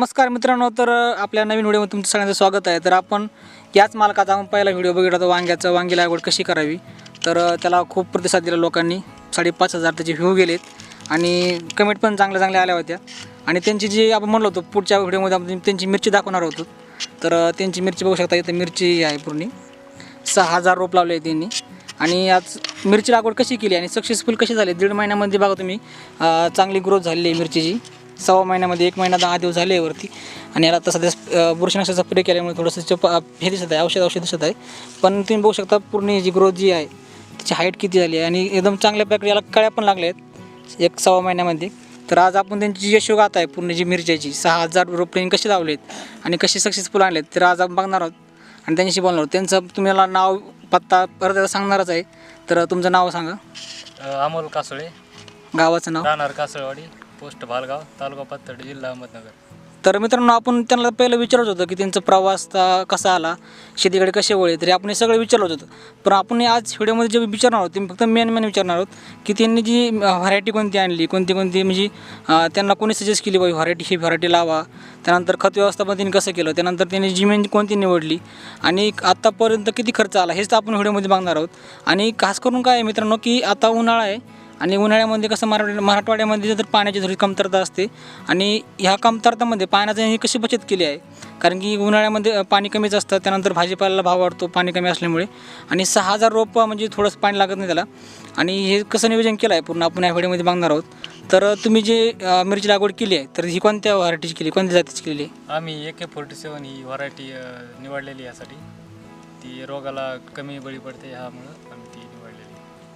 नमस्कार मित्रांनो तर आपल्या नवीन व्हिडिओमध्ये तुमचं सगळ्यांचं स्वागत आहे. तर आपण याच मालकाचा आपण पहिला व्हिडिओ बघितला होता वांग्याचं. वांगी लागवड कशी करावी? तर त्याला खूप प्रतिसाद दिला लोकांनी. साडेपाच हजार त्याचे व्ह्यू गेलेत. आणि कमेंट पण चांगल्या चांगल्या आल्या होत्या. आणि त्यांची जी आपण म्हणलो होतो पुढच्या व्हिडिओमध्ये आपण त्यांची मिरची दाखवणार होतो. तर त्यांची मिरची बघू शकता इथं मिरची आहे पूर्ण. सहा हजार रोप लावले आहे त्यांनी. आणि आज मिरची लागवड कशी केली? आणि सक्सेसफुल कशी झाली? दीड महिन्यामध्ये बघा तुम्ही चांगली ग्रोथ झालेली आहे मिरचीची. सव्वा महिन्यामध्ये एक महिना दहा दिवस झाले वरती आणि याला आता सध्या अं, बुरशीनाशकाचा स्प्रे केल्यामुळे थोडंसं चप हे दिसत आहे औषध औषध दिसत आहे. पण तुम्ही बघू शकता पूर्ण जी ग्रोथ जी आहे त्याची हाईट किती झाली आहे. आणि एकदम चांगल्या प्रकारे याला कळ्या पण लागल्या आहेत एक सव्वा महिन्यामध्ये. तर आज आपण त्यांची जी यशोगाथा आहे पूर्ण जी मिरच्याची सहा हजार रोपे कशी लावलेत आणि कसे सक्सेसफुल आणलेत तर आज आपण बघणार आहोत. आणि त्यांच्याशी बोलणार आहोत. त्यांचं तुम्हाला नाव पत्ता परत सांगणारच आहे. तर तुमचं नाव सांगा. अमोल कासळे. गावाचं नाव. राहणार कासळवाडी. पोस्ट भालगाव तालुका पाथर्डी जिल्हा अहमदनगर. तर मित्रांनो आपण त्यांना पहिलं विचारत होतं की त्यांचा प्रवास ता- कसा आला? शेतीकडे कसे वळे तरी आपण हे सगळं विचारत होतं. पण आपण आज व्हिडिओमध्ये जे विचारणार आहोत ते फक्त मेन मेन विचारणार आहोत की त्यांनी जी व्हरायटी कोणती आणली? कोणती कोणती? म्हणजे अं, त्यांना कोणी सजेस्ट केली बाई व्हरायटी ही व्हरायटी लावा. त्यानंतर खत व्यवस्थापन त्यांनी कसं केलं? त्यानंतर त्यांनी जमीन कोणती निवडली? आणि आत्तापर्यंत किती खर्च आला? हेच तर आपण व्हिडिओमध्ये बघणार आहोत. आणि खास करून काय आहे मित्रांनो की आता उन्हाळा आहे. आणि उन्हाळ्यामध्ये कसं मराठवाड्या मराठवाड्यामध्ये तर पाण्याची थोडी कमतरता असते आणि ह्या कमतरतामध्ये पाण्याची ही कशी बचत केली आहे? कारण की उन्हाळ्यामध्ये पाणी कमीच असतं त्यानंतर भाजीपाल्याला भाव वाढतो पाणी कमी असल्यामुळे. आणि सहा हजार रोपं म्हणजे थोडंसं पाणी लागत नाही त्याला. आणि हे कसं नियोजन केलं आहे? पूर्ण आपण या व्हिडिओमध्ये बघणार आहोत. तर तुम्ही जे मिरची लागवड केली आहे तर ही कोणत्या व्हरायटीची केली? कोणत्या जातीची केली आहे? आम्ही ए के फोर्टी सेवन ही व्हरायटी निवडलेली यासाठी. ती रोगाला कमी बळी पडते ह्यामुळं.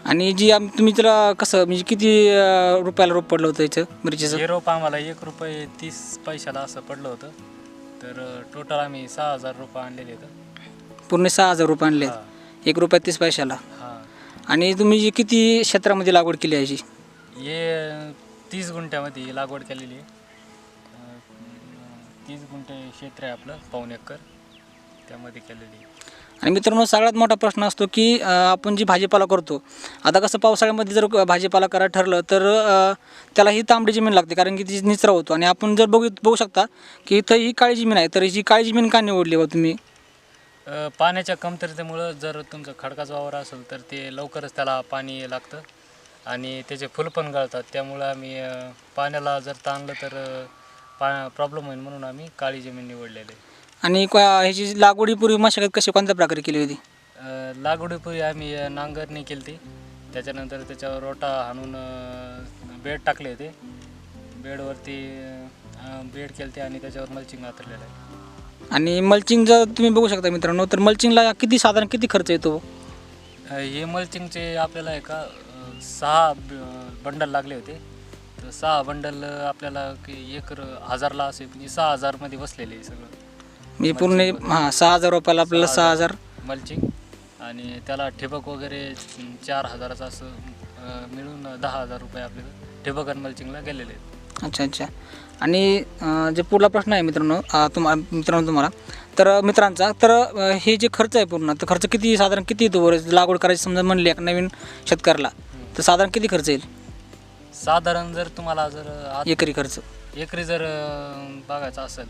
आणि जी आम तुम्ही त्याला कसं म्हणजे किती अ, रुपयाला रोप पडलं होतं याचं मिरचीचं? हे रोप आम्हाला एक रुपये तीस पैशाला असं पडलं होतं. तर टोटल आम्ही सहा हजार रुपये आणलेले आहेत. पूर्ण सहा हजार रुपये आणले हा. एक रुपया तीस पैशाला? हां. आणि तुम्ही जी किती क्षेत्रामध्ये लागवड केली आहे याची हे तीस गुंठ्यामध्ये लागवड केलेली आहे. अ, तीस गुंठे क्षेत्र आहे आपलं पाऊण एकर त्यामध्ये केलेली आहे. आणि मित्रांनो सगळ्यात मोठा प्रश्न असतो की आपण जी भाजीपाला करतो आता कसं पावसाळ्यामध्ये जर भाजीपाला करायला ठरलं तर त्यालाही त्याला ही तांबडी जमीन लागते कारण की ती निचरा होतो. आणि आपण जर बघू बघू शकता की इथं ही काळी जमीन आहे तर ही काळी जमीन का निवडली बा तुम्ही? पाण्याच्या कमतरतेमुळं जर तुमचं खडकाचा वावर असेल तर ते लवकरच त्याला पाणी लागतं. आणि त्याचे फुल पण गळतात. त्यामुळं आम्ही पाण्याला जर ताणलं तर पा प्रॉब्लेम होईल म्हणून आम्ही काळी जमीन निवडलेली आहे. आणि क्वा- ह्याची लागवडीपूर्वी मशागत कशी कोणत्या प्रकारे केली होती? अ, लागवडीपूर्वी आम्ही अ, नांगरणी केली ती. त्याच्यानंतर त्याच्यावर रोटा हाणून अ, बेड टाकले होते. बेडवरती अ, बेड केले आणि त्याच्यावर मल्चिंग आतरलेलं आहे. आणि मल्चिंग जर तुम्ही बघू शकता मित्रांनो तर मल्चिंगला किती साधारण किती खर्च येतो? अ, हे मल्चिंगचे आपल्याला आहे का अ, सहा ब- बंडल लागले होते. तर सहा बंडल आपल्याला की एक र- हजारला असे म्हणजे सहा हजारमध्ये बसलेले आहे सगळं. म्हणजे पूर्ण हां सहा हजार रुपयाला आपल्याला सहा हजार मल्चिंग आणि त्याला ठिबक वगैरे चार हजाराचं असं अ, मिळून दहा हजार रुपये आपल्याला ठिबक आणि मल्चिंगला गेलेले आहेत. अच्छा अच्छा. आणि अं, जे पुढला प्रश्न आहे मित्रांनो अं, तुम्हा मित्रांनो तुम्हाला तर अं, मित्रांचा तर अं, हे जे खर्च आहे पूर्ण तर खर्च किती साधारण किती येतो बरं लागवड करायची समजा म्हणली एका नवीन शेतकऱ्याला तर साधारण किती खर्च येईल? साधारण जर तुम्हाला जर आत- एकरी खर्च. एकरी जर अ, बघायचं असेल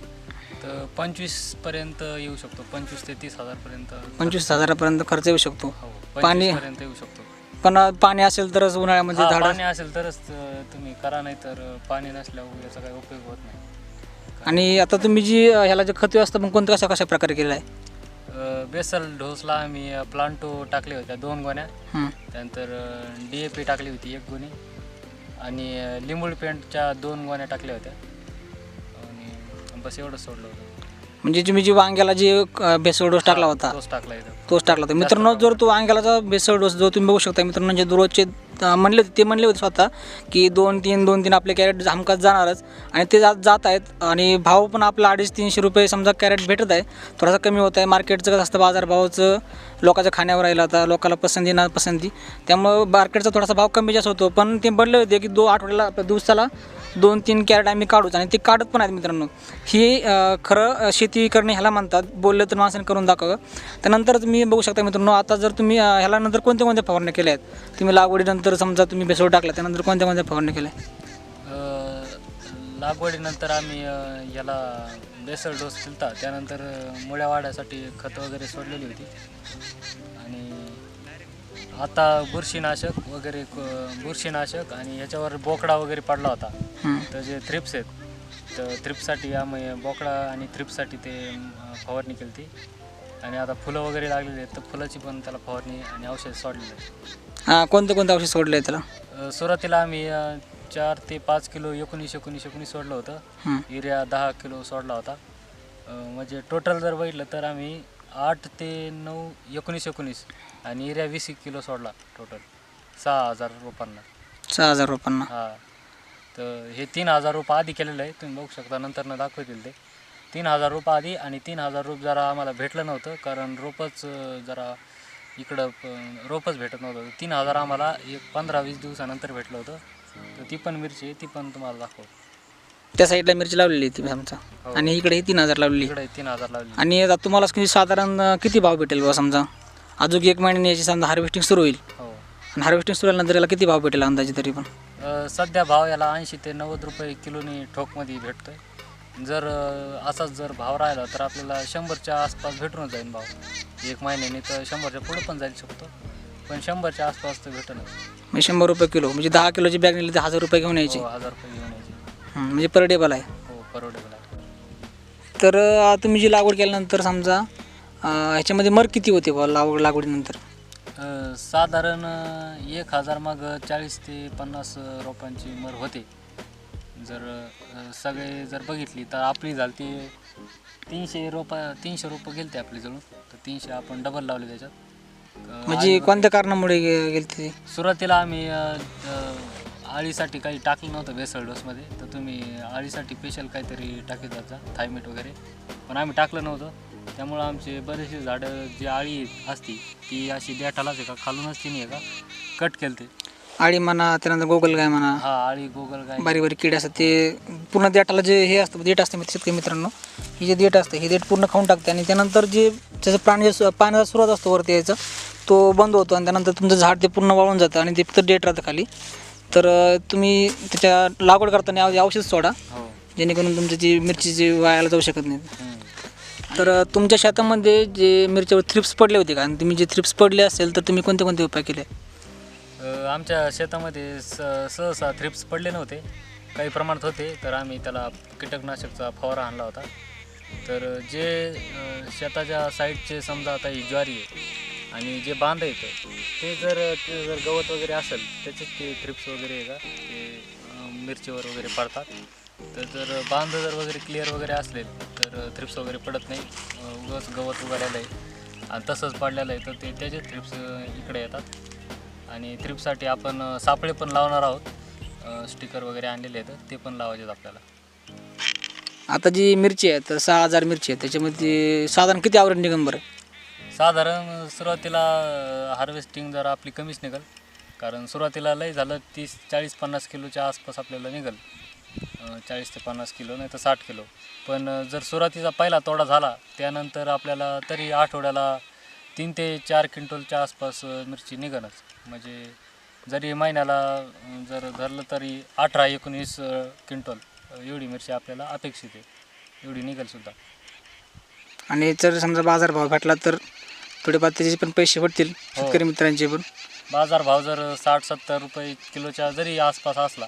तर पंचवीसपर्यंत येऊ शकतो पंचवीस ते तीस हजारपर्यंत. पंचवीस हजारापर्यंत खर्च येऊ शकतो. हो पाणी- पर्यंत येऊ शकतो. पण पाणी असेल तरच उन्हाळ्यामध्ये हा, झाड पाणी असेल तरच अ, तुम्ही करा नाही तर पाणी नसल्यावर याचा काही उपयोग होत नाही. आणि आता तुम्ही जी अं, ह्याला जे खत व्यवस्थापन कोणत्या कशा कशा प्रकारे केलं आहे? अ, बेसल ढोसला आम्ही प्लांटो टाकले होत्या दोन गोण्या. हं. त्यानंतर डी ए पी टाकली होती एक गोणी. आणि अ, लिंबूळ पेंटच्या दोन गोण्या टाकल्या होत्या. बस एवढंच सोडलं होतं. म्हणजे तुम्ही जी वांग्याला जे अं, भेसळ डोस टाकला होता तोच टाकला इथं. तोच टाकला होता. मित्रांनो जर तो वांग्याला भेसळ डोस जो तुम्ही बघू शकता मित्रांनो जे दररोजचे म्हणले होते ते म्हणले होते स्वतः की दोन तीन दोन तीन आपले कॅरेट हमखास जाणारच आणि ते जात जात आहेत आणि भाव पण आपला अडीच तीनशे रुपये समजा कॅरेट भेटत आहे थोडासा कमी होत आहे. मार्केटचं कसं असतं बाजारभावाचं लोकांच्या खाण्यावर राहिलं आता लोकाला पसंती ना पसंती. त्यामुळं मार्केटचा थोडासा भाव कमी जास्त होतो. पण ते बनले होते की दो आठवड्याला आपल्या दिवसाला दोन तीन कॅरेट आम्ही काढूच आणि ते काढत पण आहेत मित्रांनो. ही खरं शेती करणे ह्याला म्हणतात. बोललं तर माणसाने करून दाखवा त्यानंतर तुम्ही बघू शकता मित्रांनो आता जर तुम्ही ह्यालानंतर ह्याला नंतर कोणत्या कोणत्या फवारण्या केल्या आहेत? तुम्ही लागवडीनंतर समजा तुम्ही बेसोड टाकला त्यानंतर कोणत्या कोणत्या फवारण्या केल्या? लागवडीनंतर आम्ही याला बेसळ डोस दिलता. त्यानंतर मुळ्या वाढायसाठी खत वगैरे सोडलेली होती. आणि आता बुरशीनाशक वगैरे क- बुरशीनाशक आणि ह्याच्यावर बोकडा वगैरे पडला होता. हं. तर जे थ्रिप्स आहेत तर थ्रिप्ससाठी आम्ही बोकडा आणि थ्रिप्ससाठी ते अ, फवारणी केली ती आणि आता फुलं वगैरे लागलेली आहेत तर फुलाची पण त्याला फवारणी आणि औषध सोडलेलं आहे हां कोणतं कोणतं औषध सोडलं आहे त्याला? अ, सुरुवातीला आम्ही अ, चार ते पाच किलो एकोणीस एकोणीस एकोणीस सोडलं होतं. हं. युरिया दहा किलो सोडला होता. अ, म्हणजे टोटल जर बघितलं तर आम्ही आठ ते नऊ एकोणीस एकोणीस आणि युरिया वीस एक किलो सोडला टोटल सहा हजार रुपयांना. सहा हजार रुपयांना. हा. तर हे तीन हजार रुपये आधी केलेलं आहे. तुम्ही बघू शकता नंतर दाखवतील ते. तीन हजार रुपये आधी आणि तीन हजार रुपये जरा आम्हाला भेटलं नव्हतं कारण रोपच जरा इकडं रोपच भेटत नव्हतं. तीन हजार आम्हाला एक पंधरा वीस दिवसानंतर भेटलं होतं. तर ती पण मिरची आहे ती पण तुम्हाला दाखवतो. त्या साईडला मिरची लावलेली ती समजा हो. आणि इकडे तीन हजार लावलेली. इकडे तीन हजार लावली आणि आता तुम्हाला साधारण किती भाव भेटेल बा समजा? अजून एक महिन्याने याची समजा हार्वेस्टिंग सुरू होईल. हो. आणि हार्वेस्टिंग सुरू झाल्यानंतर याला किती भाव भेटेल अंदाजे तरी पण? अ, सध्या भाव याला ऐंशी ते नव्वद रुपये किलोनी ठोकमध्ये भेटतोय. जर अ, असाच जर भाव राहिला तर आपल्याला शंभरच्या आसपास भेटून जाईल भाव. एक महिन्याने तर शंभरच्या पुढे पण जाईल शकतो. पण शंभरच्या आसपास तर भेटणं म्हणजे शंभर रुपये किलो म्हणजे दहा किलोची बॅग नेली तर हजार रुपये घेऊन यायची. हो हजार रुपये घेऊन यायचे. हं, म्हणजे पर डेबल आहे. हो परवडेबल आहे. तर अं, तुम्ही जी लागवड केल्यानंतर समजा ह्याच्यामध्ये मर किती होते बा लागवड लागवडीनंतर? अ, साधारण अ, एक हजार मग चाळीस ते पन्नास रोपांची मर होते. जर अ, सगळे जर बघितली तर आपली झाली ती तीनशे रोपा तीनशे रोपं गेलते आपली जवळ तर तीनशे आपण डबल लावले त्याच्यात. अ, म्हणजे कोणत्या कारणामुळे गे- गेली ते? सुरुवातीला आम्ही अ, अ, आळीसाठी काही टाकलं नव्हतं बेसळ डोसमध्ये. तर तुम्ही आळीसाठी स्पेशल काहीतरी टाकीत जा थायमेट वगैरे. पण आम्ही टाकलं नव्हतं. त्यामुळं आमचे बरेचसे झाडं जी आळी असती ती अशी देठालाच आहे का? खालूनच तिने आहे का? कट केलं ते आळी म्हणा त्यानंतर गोगल गाय म्हणा. हा आळी गोगल काय बारीक बारीक किडे असतात ते पूर्ण देठाला जे हे असतं देठ असते मित्र शेतकरी मित्रांनो हे जे देठ असतं हे देठ पूर्ण खाऊन टाकते आणि त्यानंतर जे त्याचं प्राणी जे पाण्याचा सुरुवात असतो वरती यायचा तो बंद होतो आणि त्यानंतर तुमचं झाड ते पूर्ण वाळून जातं आणि ते फक्त देठ राहतं खाली. तर तुम्ही त्याच्या लागवड करताना औषध सोडा हो. जेणेकरून तुमची जी मिरचीची वायाला जाऊ शकत नाही. तर तुमच्या शेतामध्ये जे मिरच्यावर थ्रिप्स पडले होते का? आणि तुम्ही जे थ्रिप्स पडले असेल तर तुम्ही कोणते कोणते उपाय केले? अ, आमच्या शेतामध्ये स सहसा थ्रिप्स पडले नव्हते. काही प्रमाणात होते तर आम्ही त्याला कीटकनाशकचा फवारा आणला होता. तर जे अ, शेताच्या साईडचे समजा आता ही ज्वारी आहे आणि जे बांध येतं ते जर ते जर गवत वगैरे असेल त्याचे ते थ्रिप्स वगैरे आहे का? ते अ, मिरचीवर वगैरे पडतात. तर जर बांध जर वगैरे क्लिअर वगैरे असले तर थ्रिप्स वगैरे पडत नाही. अ, उगाच गवत उगालेलं आहे. आणि तसंच पडलेलं आहे तर ते त्याचे थ्रिप्स इकडे येतात. आणि थ्रिपसाठी आपण सापळे पण लावणार आहोत. स्टिकर वगैरे आणलेले आहेत ते पण लावायचे आपल्याला. आता जी मिरची आहे तर सहा हजार मिरची आहे. त्याच्यामध्ये साधारण किती आवरण निघन बरं? साधारण सुरुवातीला हार्वेस्टिंग जर आपली कमीच निघल. कारण सुरुवातीला लय झालं तीस चाळीस पन्नास किलोच्या आसपास आपल्याला निघल. चाळीस ते पन्नास किलो नाही तर साठ किलो. पण जर सुरुवातीचा पहिला तोडा झाला त्यानंतर आपल्याला तरी आठवड्याला तीन ते चार क्विंटलच्या आसपास मिरची निघणच म्हणजे जरी महिन्याला जर धरलं तरी अठरा एकोणीस क्विंटल एवढी मिरची आपल्याला अपेक्षित आहे. एवढी निघेल सुद्धा. आणि जर समजा बाजारभाव भेटला तर थोडेफार त्याचे पण पैसे भेटतील शेतकरी मित्रांचे पण. बाजारभाव जर साठ सत्तर रुपये किलोच्या जरी आसपास असला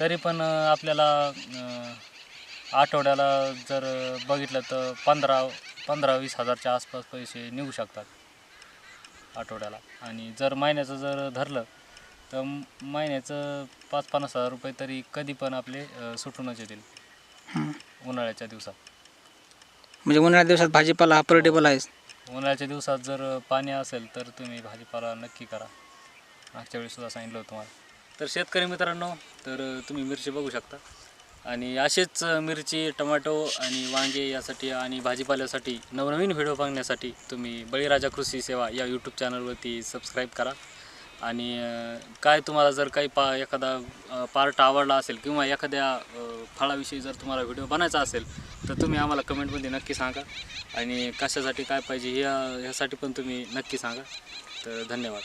तरी पण आपल्याला आठवड्याला जर बघितलं तर पंधरा पंधरा वीस हजारच्या आसपास पैसे निघू शकतात आठवड्याला. आणि जर महिन्याचं जर धरलं तर महिन्याचं पाच पन्नास हजार रुपये तरी कधी पण आपले सुटूनच येतील. उन्हाळ्याच्या दिवसात. म्हणजे उन्हाळ्या दिवसात भाजीपाला हा आहे उन्हाळ्याच्या दिवसात जर पाणी असेल तर तुम्ही भाजीपाला नक्की करा. मागच्या वेळी सुद्धा सांगितलं होतं तुम्हाला. तर शेतकरी मित्रांनो तर तुम्ही मिरची बघू शकता. आणि असेच मिरची टमाटो आणि वांगे यासाठी आणि भाजीपाल्यासाठी नवनवीन व्हिडिओ बघण्यासाठी तुम्ही बळीराजा कृषी सेवा या यूट्यूब चॅनलवरती सबस्क्राईब करा. आणि काय तुम्हाला जर काही पा एखादा पार्ट आवडला असेल किंवा एखाद्या फळाविषयी जर तुम्हाला व्हिडिओ बनायचा असेल तर तुम्ही आम्हाला कमेंटमध्ये नक्की सांगा. आणि कशासाठी काय पाहिजे ह्या ह्यासाठी पण तुम्ही नक्की सांगा. तर धन्यवाद.